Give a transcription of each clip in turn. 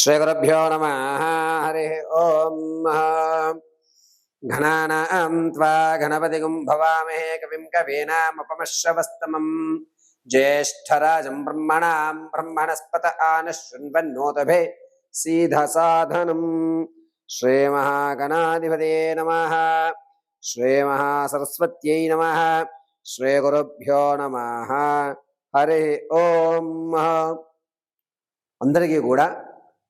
శ్రీగురుభ్యో నమ హరి ఓం ఘనానాం త్వా గణపతిగుం భవామహే కవిం కవీనాముపమశ్రవస్తమం జ్యేష్టరాజం బ్రహ్మణాం బ్రహ్మణస్పత ఆనశృణ్వన్నోతభే సీధసాధనం శ్రీమహాగణాధిపతే నమ శ్రీమహాసరస్వత్యై నమ శ్రీగురుభ్యో నమ హరి ఓం అందరికీ కూడా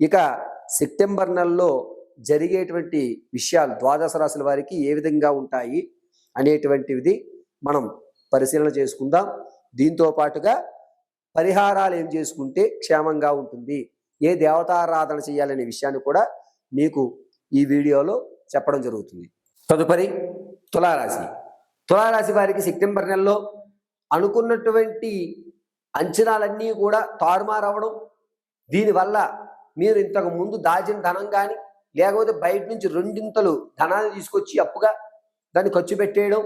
ఇక సెప్టెంబర్ నెలలో జరిగేటువంటి విషయాలు ద్వాదశ రాశుల వారికి ఏ విధంగా ఉంటాయి అనేటువంటిది మనం పరిశీలన చేసుకుందాం. దీంతో పాటుగా పరిహారాలు ఏం చేసుకుంటే క్షేమంగా ఉంటుంది? ఏ దేవతారాధన చేయాలనే విషయాన్ని కూడా మీకు ఈ వీడియోలో చెప్పడం జరుగుతుంది. తదుపరి తులారాశి. తులారాశి వారికి సెప్టెంబర్ నెలలో అనుకున్నటువంటి అంచనాలన్నీ కూడా తారుమారవడం దీనివల్ల మీరు ఇంతకు ముందు దాచిన ధనం కానీ లేకపోతే బయట నుంచి రెండింతలు ధనాన్ని తీసుకొచ్చి అప్పుగా దాన్ని ఖర్చు పెట్టేయడం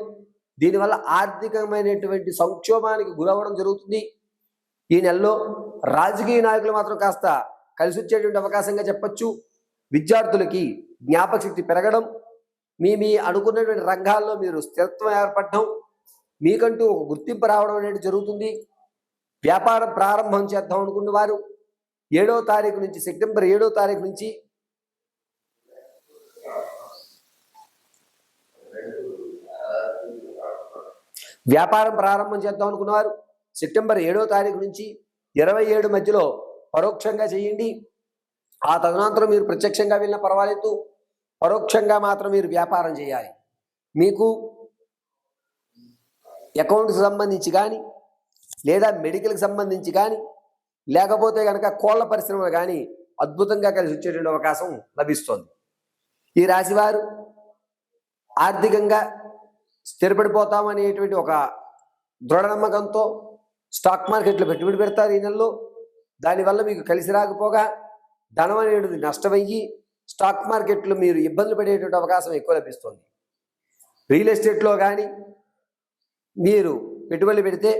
దీనివల్ల ఆర్థికమైనటువంటి సంక్షోభానికి గురవ్వడం జరుగుతుంది. ఈ నెలలో రాజకీయ నాయకులు మాత్రం కాస్త కలిసి వచ్చేటువంటి అవకాశంగా చెప్పచ్చు. విద్యార్థులకి జ్ఞాపక శక్తి పెరగడం మీ మీ అనుకున్నటువంటి రంగాల్లో మీరు స్థిరత్వం ఏర్పడడం మీకంటూ ఒక గుర్తింపు రావడం అనేది జరుగుతుంది. వ్యాపారం ప్రారంభం చేద్దాం అనుకున్న వారు ఏడో తారీఖు నుంచి సెప్టెంబర్ ఏడో తారీఖు నుంచి. వ్యాపారం ప్రారంభం చేద్దాం అనుకున్నారు. సెప్టెంబర్ ఏడో తారీఖు నుంచి ఇరవై ఏడు మధ్యలో పరోక్షంగా చేయండి. ఆ తదనంతరం మీరు ప్రత్యక్షంగా వెళ్ళినా పర్వాలేదు. పరోక్షంగా మాత్రం మీరు వ్యాపారం చేయాలి. మీకు అకౌంట్కి సంబంధించి కానీ లేదా మెడికల్కి సంబంధించి కానీ లేకపోతే కనుక కోళ్ళ పరిశ్రమ కానీ అద్భుతంగా కలిసి వచ్చేటువంటి అవకాశం లభిస్తుంది. ఈ రాశివారు ఆర్థికంగా స్థిరపడిపోతామనేటువంటి ఒక దృఢ నమ్మకంతో స్టాక్ మార్కెట్లో పెట్టుబడి పెడతారు ఈ నెలలో. దానివల్ల మీకు కలిసి రాకపోగా ధనం అనేది నష్టమయ్యి స్టాక్ మార్కెట్లో మీరు ఇబ్బందులు పడేటువంటి అవకాశం ఎక్కువ లభిస్తుంది. రియల్ ఎస్టేట్లో కానీ మీరు పెట్టుబడి పెడితే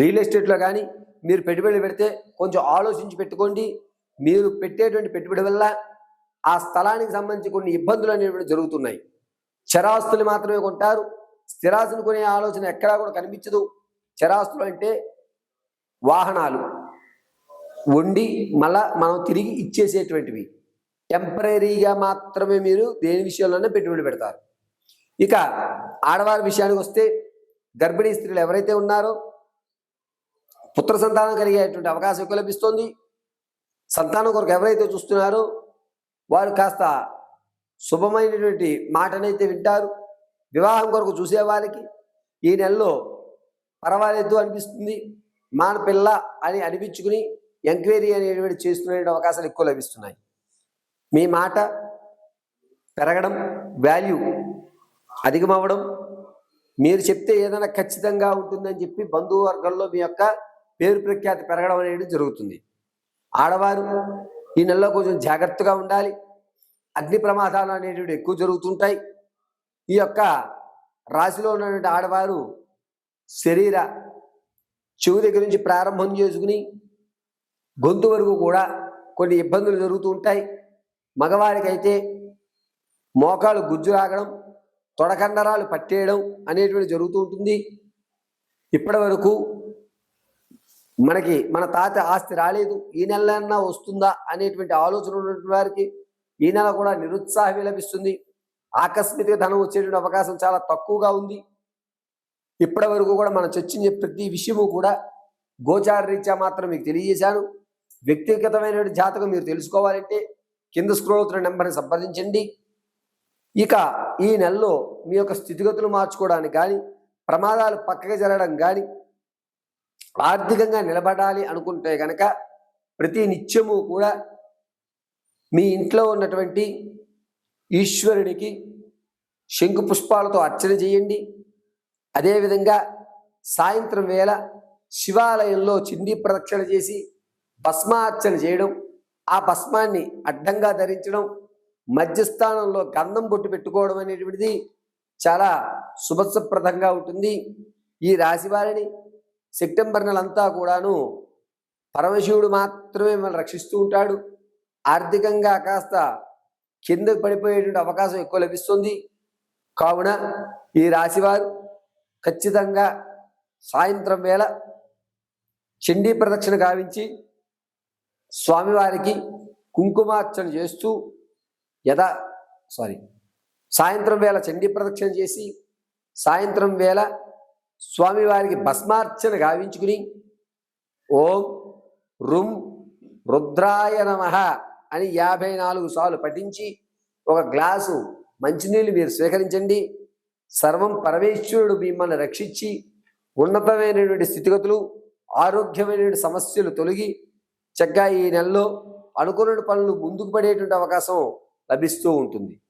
రియల్ ఎస్టేట్లో కానీ మీరు పెట్టుబడి పెడితే కొంచెం ఆలోచించి పెట్టుకోండి. మీరు పెట్టేటువంటి పెట్టుబడి వల్ల ఆ స్థలానికి సంబంధించి కొన్ని ఇబ్బందులు అనేవి జరుగుతున్నాయి. చరాస్తులు మాత్రమే కొంటారు. స్థిరాస్తులు కొనే ఆలోచన ఎక్కడా కూడా కనిపించదు. చరాస్తులు అంటే వాహనాలు. వండి మళ్ళా మనం తిరిగి ఇచ్చేసేటువంటివి. టెంపరీగా మాత్రమే మీరు దేని విషయంలోనే పెట్టుబడి పెడతారు. ఇక ఆడవారి విషయానికి వస్తే గర్భిణీ స్త్రీలు ఎవరైతే ఉన్నారో పుత్ర సంతానం కలిగేటువంటి అవకాశం ఎక్కువ లభిస్తుంది. సంతానం కొరకు ఎవరైతే చూస్తున్నారో వారు కాస్త శుభమైనటువంటి మాటనైతే వింటారు. వివాహం కొరకు చూసే వారికి ఈ నెలలో పర్వాలేదు అనిపిస్తుంది. మాన పిల్ల అని అనిపించుకుని ఎంక్వైరీ అనేటువంటి చేస్తున్నటువంటి అవకాశాలు ఎక్కువ లభిస్తున్నాయి. మీ మాట పెరగడం వాల్యూ అధికమవ్వడం మీరు చెప్తే ఏదైనా ఖచ్చితంగా ఉంటుందని చెప్పి బంధువర్గంలో మీ యొక్క పేరు ప్రఖ్యాతి పెరగడం అనేది జరుగుతుంది. ఆడవారు ఈ నెలలో కొంచెం జాగ్రత్తగా ఉండాలి. అగ్ని ప్రమాదాలు అనేటివి ఎక్కువ జరుగుతుంటాయి. ఈ యొక్క రాశిలో ఉన్నటువంటి ఆడవారు శరీర చెవి దగ్గర నుంచి ప్రారంభం చేసుకుని గొంతు వరకు కూడా కొన్ని ఇబ్బందులు జరుగుతూ ఉంటాయి. మగవారికైతే మోకాలు గుజ్జు రాగడం తొడకండరాలు పట్టేయడం అనేటువంటి జరుగుతూ ఉంటుంది. ఇప్పటి వరకు మనకి మన తాత ఆస్తి రాలేదు ఈ నెలన్నా వస్తుందా అనేటువంటి ఆలోచన ఉన్నటువంటి వారికి ఈ నెల కూడా నిరుత్సాహం లభిస్తుంది. ఆకస్మిక ధనం వచ్చేటువంటి అవకాశం చాలా తక్కువగా ఉంది. ఇప్పటి వరకు కూడా మనం చర్చించే ప్రతి విషయము కూడా గోచార రీత్యా మాత్రం మీకు తెలియజేశాను. వ్యక్తిగతమైన జాతకం మీరు తెలుసుకోవాలంటే కింద స్క్రోల్ అవుతున్న నెంబర్ని సంప్రదించండి. ఇక ఈ నెలలో మీ యొక్క స్థితిగతులు మార్చుకోవడానికి కానీ ప్రమాదాలు పక్కగా జరగడం కానీ ఆర్థికంగా నిలబడాలి అనుకుంటే కనుక ప్రతి నిత్యము కూడా మీ ఇంట్లో ఉన్నటువంటి ఈశ్వరుడికి శంకు పుష్పాలతో అర్చన చేయండి. అదేవిధంగా సాయంత్రం వేళ శివాలయంలో చిండి ప్రదక్షిణ చేసి భస్మార్చన చేయడం ఆ భస్మాన్ని అడ్డంగా ధరించడం మధ్యస్థానంలో గంధం బొట్టు పెట్టుకోవడం అనేటువంటిది చాలా శుభప్రదంగా ఉంటుంది. ఈ రాశి వారిని సెప్టెంబర్ నెలంతా కూడాను పరమశివుడు మాత్రమే మిమ్మల్ని రక్షిస్తూ ఉంటాడు. ఆర్థికంగా కాస్త కిందకు పడిపోయేటువంటి అవకాశం ఎక్కువ లభిస్తుంది. కావున ఈ రాశివారు ఖచ్చితంగా సాయంత్రం వేళ చండీ ప్రదక్షిణ గావించి స్వామివారికి కుంకుమార్చన చేస్తూ యథా సారీ సాయంత్రం వేళ చండీ ప్రదక్షిణ చేసి సాయంత్రం వేళ స్వామివారికి భస్మార్చన గావించుకుని ఓం రుం రుద్రాయ నమ అని యాభై నాలుగు సార్లు పఠించి ఒక గ్లాసు మంచినీళ్ళు మీరు స్వీకరించండి. సర్వం పరమేశ్వరుడు మిమ్మల్ని రక్షించి ఉన్నతమైనటువంటి స్థితిగతులు ఆరోగ్యమైనటువంటి సమస్యలు తొలగి చక్కగా ఈ నెలలో అనుకున్న పనులు ముందుకు పడేటువంటి అవకాశం లభిస్తూ ఉంటుంది.